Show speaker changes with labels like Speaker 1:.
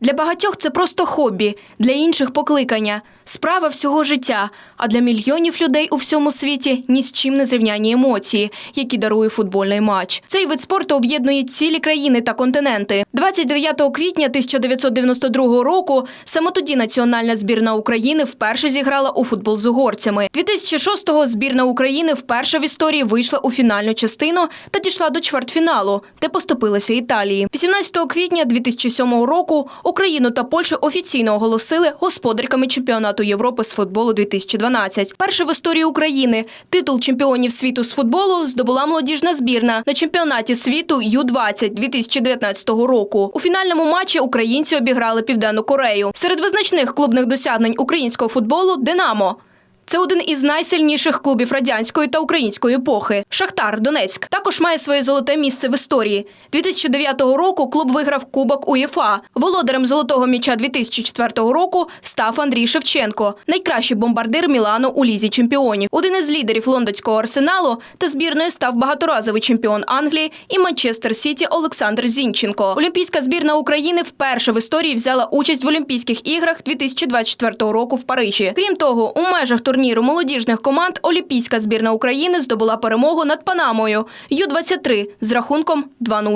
Speaker 1: Для багатьох це просто хобі, для інших покликання, справа всього життя. А для мільйонів людей у всьому світі ні з чим не зрівняні емоції, які дарує футбольний матч. Цей вид спорту об'єднує цілі країни та континенти. 29 квітня 1992 року саме тоді національна збірна України вперше зіграла у футбол з угорцями. 2006-го збірна України вперше в історії вийшла у фінальну частину та дійшла до чвертьфіналу, де поступилася Італії. 18 квітня 2007 року Україну та Польщу офіційно оголосили господарками чемпіонату Європи з футболу 2012. Перше в історії України титул чемпіонів світу з футболу здобула молодіжна збірна на чемпіонаті світу Ю-20 2019 року. У фінальному матчі українці обіграли Південну Корею. Серед визначних клубних досягнень українського футболу Динамо. Це один із найсильніших клубів радянської та української епохи. Шахтар Донецьк також має своє золоте місце в історії. 2009 року клуб виграв Кубок УЄФА. Володарем золотого м'яча 2004 року став Андрій Шевченко, найкращий бомбардир Мілану у лізі чемпіонів. Один із лідерів лондонського арсеналу та збірної став багаторазовий чемпіон Англії і Манчестер Сіті Олександр Зінченко. Олімпійська збірна України вперше в історії взяла участь в Олімпійських іграх 2024 року в Парижі. Крім того, у межах турніру молодіжних команд Олімпійська збірна України здобула перемогу над Панамою Ю-23 з рахунком 2-0.